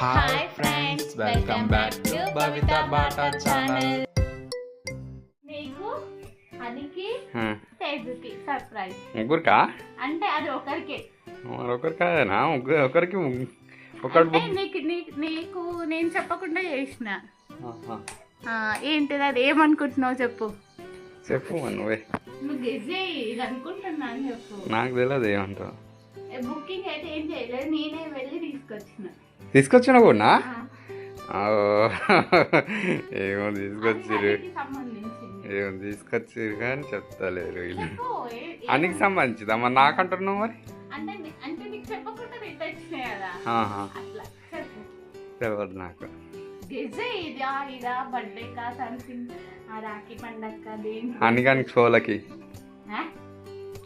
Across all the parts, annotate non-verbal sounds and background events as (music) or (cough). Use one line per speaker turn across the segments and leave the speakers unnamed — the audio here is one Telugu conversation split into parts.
Hi friends welcome back to Bhavitha Bata channel
నీకు అనికి తేజుకి సర్ప్రైజ్.
ముగ్గురికా?
అంటే అది ఒకరికే.
మరొకరి కాదేనా? ముగ్గురు ఒకరికి ముగ్గు- ఒకటి
అంటే
బుక్
నీకు నేను చెప్పకుండా చేసిన. ఏంటిది అది? ఏమనుకుంటున్నావు చెప్పు.
చెప్పు నువ్వే.
నువ్వు గెజ్జే ఇది అనుకుంటున్నా అని చెప్పు.
నాకు తెలియదు ఏమంటావు.
బుకింగ్ అయితే ఏం చేయలేదు నేనే వెళ్ళి తీసుకొచ్చిన.
తీసుకొచ్చిన కూడా ఏమో
అన్నికి సంబంధించింది.
ఏమో తీసుకొచ్చిర్రు కానీ చెప్తలేరు వీళ్ళు. అనికి సంబంధించిందా? మరి నాకంటున్నావు మరి? తెలియదు నాకు
గెజ్జే ఇదా ఇదా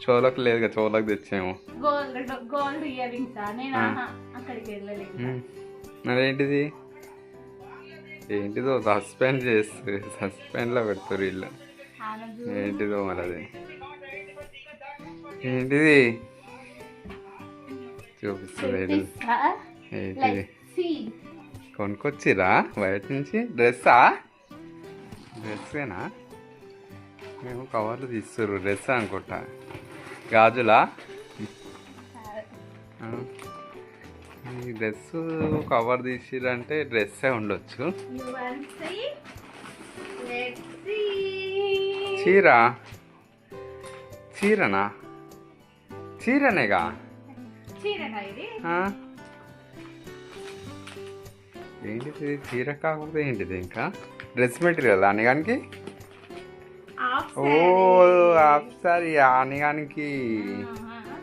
చోలకి కదా చోలకు తెచ్చాము.
గోల్డ్ గోల్డ్ ఇయర్ రింగ్స్ నేను అక్కడికి వెళ్ళలేదు.
మరేంటిది? ఏంటిదో సస్పెండ్ చేస్తారు సస్పెండ్లో పెడతారు వీళ్ళు. ఏంటిదో మరి అది? ఏంటిది? చూపిస్తుంది ఏంటిది. కొనుక్కొచ్చిరా? బయట నుంచి? డ్రెస్సా? డ్రెస్సేనా? మేము కవర్లు తీస్తుర్రు డ్రెస్ అనుకుంటా. గాజులా. ఈ డ్రెస్ కవర్ తీసిరంటే డ్రెస్సే ఉండొచ్చు. చీర? చీరనా? చీరనేగా? ఏంటిది? చీర కాకపోతే ఏంటిది ఇంకా? డ్రెస్ మెటీరియల్ అనిగానికి ఓ. హాఫ్ సారీ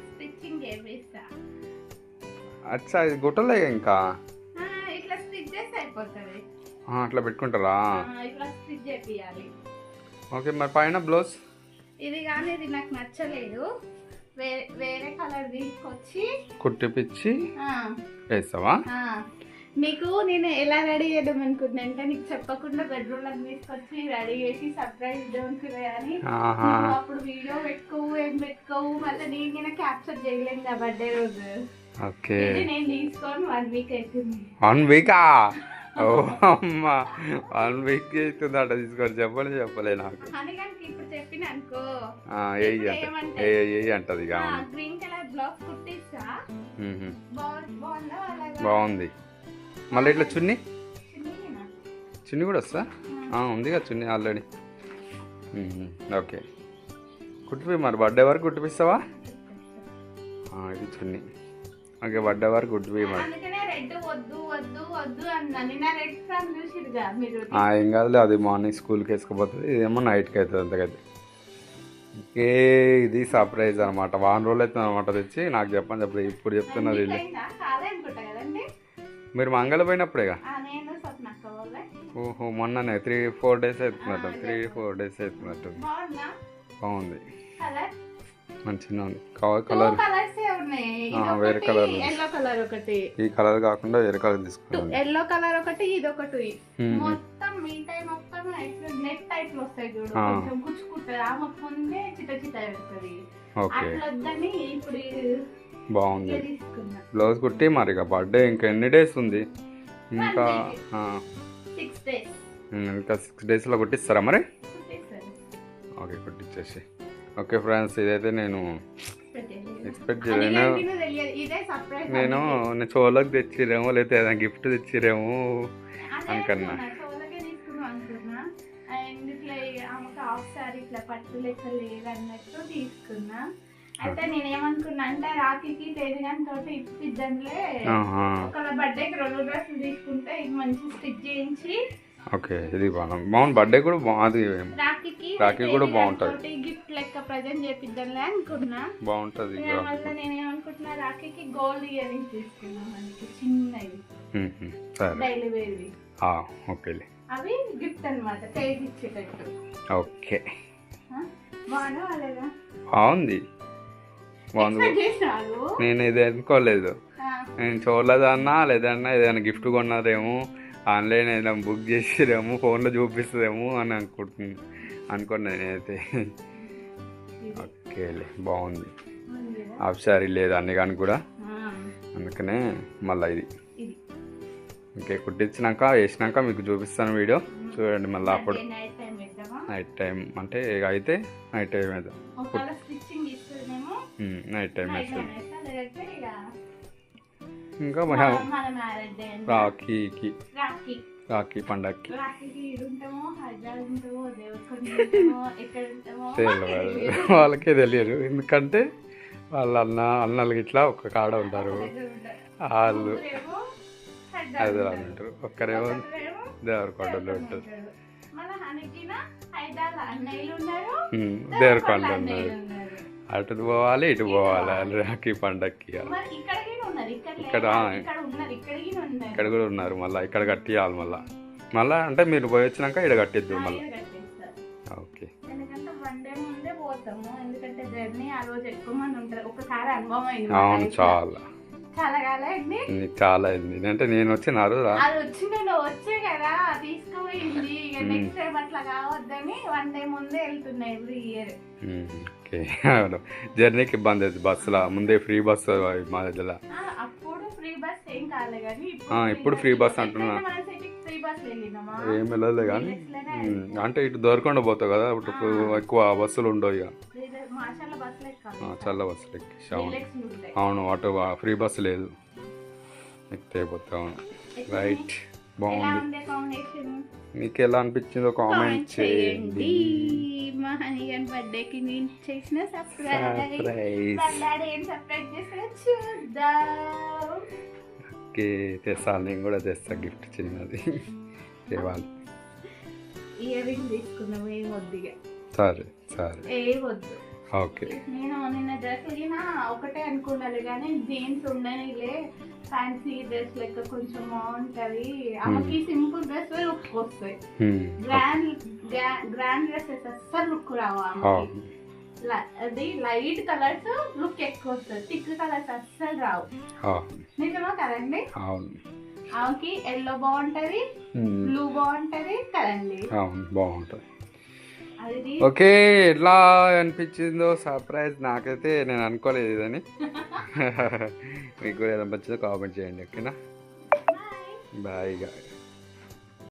స్టిచ్చింగ్ చేపిస్తా
అచ్చా ఇది గుట్టలే ఇంకా?
ఆ, ఇట్లా స్టిచ్ చేస్తే అయిపోతుంది
ఆ, అట్లా పెట్టుకుంటారా?
ఇట్లా స్టిచ్
ఓకే మరి పైన బ్లౌజ్?
ఇది కానీ ఇది నాకు నచ్చలేదు. వేరే కలర్ తీసుకొచ్చి
కుట్టిపిచ్చి వేస్తావా?
నీకు నేను ఎలా రెడీ చేద్దాం అంటే నీకు చెప్పకుండా బెడ్రూమ్లో తీసుకొచ్చి రెడీ చేసి సర్ప్రైజ్ ఇద్దాం అనుకున్నా కానీ అప్పుడు వీడియో పెట్టుకోవు ఏం పెట్టుకోవు మళ్ళీ నేను నేను క్యాప్చర్ చేయలేను కదా బర్త్డే రోజు.
ఓకే.
నేను తీసుకొని వన్ వీక్ అవుతుంది
వన్ వీకా ఓ అమ్మా. వన్ వీక్ అవుతుందట తీసుకొని చెప్పలే చెప్పలే నాకు.
అని ఇప్పుడు చెప్పిన అనుకో.
అంటది
బాగుంది.
మళ్ళీ ఇట్లా చున్నీ? చున్నీ కూడా వస్తా ఆ, ఉంది కదా చున్నీ ఆల్రెడీ ఓకే. కుట్టిపోయి మరి బర్త్డే వరకు కుట్టిపిస్తావా? ఇది చున్నీ. ఓకే బర్త్డే వరకు కుట్టిపోయి మరి. ఏం కాదులే అది మార్నింగ్ స్కూల్కి వేసుకుపోతుంది. ఇదేమో నైట్కి అవుతుంది అంతకైతే. ఏ ఇది సర్ప్రైజ్ అనమాట వారం రోజులు అవుతుంది అనమాట తెచ్చి నాకు చెప్పని చెప్పలేదు ఇప్పుడు చెప్తున్నారు మీరు మంగళ పోయినప్పుడేగా? ఓహో మొన్ననే త్రీ ఫోర్ డేస్ అవుతున్నట్టు త్రీ ఫోర్ డేస్ అవుతున్నట్టు.
బాగుందా?
మంచిగా ఉంది కలర్? వేరే.
ఎల్లో కలర్ ఒకటి.
ఈ కలర్ కాకుండా వేరే కలర్ తీసుకున్నాను.
ఎల్లో కలర్ ఒకటి ఇది ఒకటి. మొత్తం మిగతా మొత్తం నెట్ టైప్లో వస్తాయి చూడు.
ఆ.
కొంచెం గుచ్చుకుంటారు ఆ ముందే చిట చిట పెడుతుంది.
ఓకే.
అట్లా వద్దని ఇప్పుడు
బాగుంది. బ్లౌజ్ కుట్టి మరి ఇక బర్త్డే ఇంకా ఎన్ని డేస్ ఉంది? ఇంకా ఆ,
సిక్స్ డేస్
ఇంకా సిక్స్ డేస్లో కుట్టిస్తారా మరి? ఓకే కుట్టించేసి ఓకే ఫ్రెండ్స్ ఇదైతే నేను ఎక్స్పెక్ట్ చేయలేను. నేను నేను చోలకు తెచ్చిరేమో లేకపోతే ఏదైనా గిఫ్ట్ తెచ్చిరేమో అనుకున్నా.
ఇట్లా పట్టు లెక్క లేదన్నట్టు తీసుకున్నా. అయితే నేనేమనుకున్నా అంటే రాఖీకి తేజగాని తోటి ఇప్పిద్దాంలే ఒకళ్ళ బర్త్డేకి రెండు డ్రెస్సులు తీసుకుంటే ఇది మంచి స్టిచ్ చేయించి
ఓకే ఇది బాగుంది. బర్త్డే కూడా బాగుంది
రాఖీకి
రాఖీ కూడా బాగుంటది.
గిఫ్ట్ లెక్క ప్రజెంట్ చేపిద్దాంలే అనుకున్నా.
బాగుంటుంది
ఇక మళ్ళీ నేనేమనుకుంటున్నా రాఖీకి గోల్డ్ ఇయర్ రింగ్స్ తీసుకున్నాం మనకి చిన్నవి
సరే.
డైలీ వేర్వి.
ఓకేలే.
అవి గిఫ్ట్ అన్నమాట తేజ్ ఇచ్చేటట్టు.
ఓకే. బాగుంది. నేను ఇది అనుకోలేదు. నేను చూడలేదన్నా లేదన్నా ఏదైనా గిఫ్ట్ కొన్నారేమో ఆన్లైన్ ఏదైనా బుక్ చేసిరేమో ఫోన్లో చూపిస్తుందేమో అని అనుకుంటున్నాను అనుకున్నా నేనైతే. ఓకేలే బాగుంది. హాఫ్ శారీ లేదు అన్ని కానీ కూడా. అందుకనే మళ్ళీ ఇది. ఇంకే కుట్టించినాక వేసినాక మీకు చూపిస్తాను వీడియో. చూడండి మళ్ళీ అప్పుడు.
నైట్ టైం
అంటే అయితే నైట్ టైం
ఇస్తుందేమో
నైట్ టైం
నైట్
వేస్తాం
టైం వేస్తా లేదంటే ఇక
మన. రాఖీకి.
రాఖీ.
పండగకి తెలియదు. (laughs) వాళ్ళకే తెలియదు. ఎందుకంటే వాళ్ళ అన్న అన్నలు ఇట్లా ఒక కాడ ఉంటారు. వాళ్ళు
హైదరాబాద్ ఉంటారు.
ఒక్కరేమో దేవరకొండలో ఉంటారు.
దేవరకొండ
ఉన్నారు. అటు పోవాలి ఇటు పోవాలి రాఖీ
ఉన్నారు ఇక్కడ
ఇక్కడ, కూడా ఉన్నారు. మళ్ళీ ఇక్కడ కట్టియాలి మళ్ళీ. మళ్ళీ అంటే మీరు పోయి వచ్చినాక ఇక్కడ కట్టిద్దు మళ్ళీ. ఓకే. అవును చాలా.
చాలా
అయింది అంటే నేను వచ్చిన ఆ రోజు
అది వచ్చి నేను వచ్చే కదా తీసుకుపోయింది. నెక్స్ట్ టైం అట్లా కావద్దని వన్ డే ముందే వెళ్తున్నా ఎవ్రీ ఇయర్
ఓకే. జర్నీకి ఇబ్బంది అవుతుంది బస్సులో? ముందే ఫ్రీ బస్సు మా దగ్గర.
అప్పుడు ఫ్రీ బస్ ఏం కాలే కానీ
ఇప్పుడు అంటున్నా.
ఫ్రీ బస్ వెళ్ళినామా
ఏం వెళ్ళలే కానీ. అంటే ఇటు దొరకకుండా పోతావు కదా ఇప్పుడు ఎక్కువ బస్సులు ఉండవు ఇక. చల్ల బస్సులు ఎక్కేసి అవును. ఆటో ఫ్రీ బస్సు లేదు. ఎక్కితే అవును. రైట్ బాగుంది. మీకు ఎలా అనిపించిందో కామెంట్ చేయండి.
మా హనీగన్ బర్త్డేకి నేను చేసిన సర్ప్రైజ్.
సర్ప్రైజ్
డాడీ ఏం సర్ప్రైజ్ చేసినా చూద్దాం.
ఓకే తెస్తాను. నేను కూడా తెస్తా గిఫ్ట్ చిన్నది. (laughs) తేవాలి
ఇయర్ రింగ్ తీసుకున్నాం ఏం వద్దు
సరే సరే.
ఏ వద్దు.
ఓకే.
నేను నిన్న డ్రెస్ వెళ్ళినా ఒకటే అనుకున్నాను కానీ జీన్స్ ఉండనిలే. ఫ్యాన్సీ డ్రెస్ లెక్క కొంచెం బాగుంటది. ఆమెకి సింపుల్ డ్రెస్ లుక్ వస్తాయి. గ్రాండ్ గ్రాండ్ డ్రెస్సెస్ అస్సలు లుక్ రావు ఆమెకి. ల- అది లైట్ కలర్స్ లుక్ ఎక్కువ వస్తుంది థిక్ కలర్స్ అస్సలు రావు.
అవును.
నిజమా కదండి
అవును.
ఆమెకి ఎల్లో బాగుంటది. బ్లూ బాగుంటది కదండి
అవును బాగుంటుంది. ఓకే ఎట్లా అనిపించిందో సర్ప్రైజ్ నాకైతే నేను అనుకోలేదు ఇదని. (laughs) (laughs) మీకు కూడా ఎలా నచ్చిందో కామెంట్ చేయండి ఓకేనా?
Bye
bye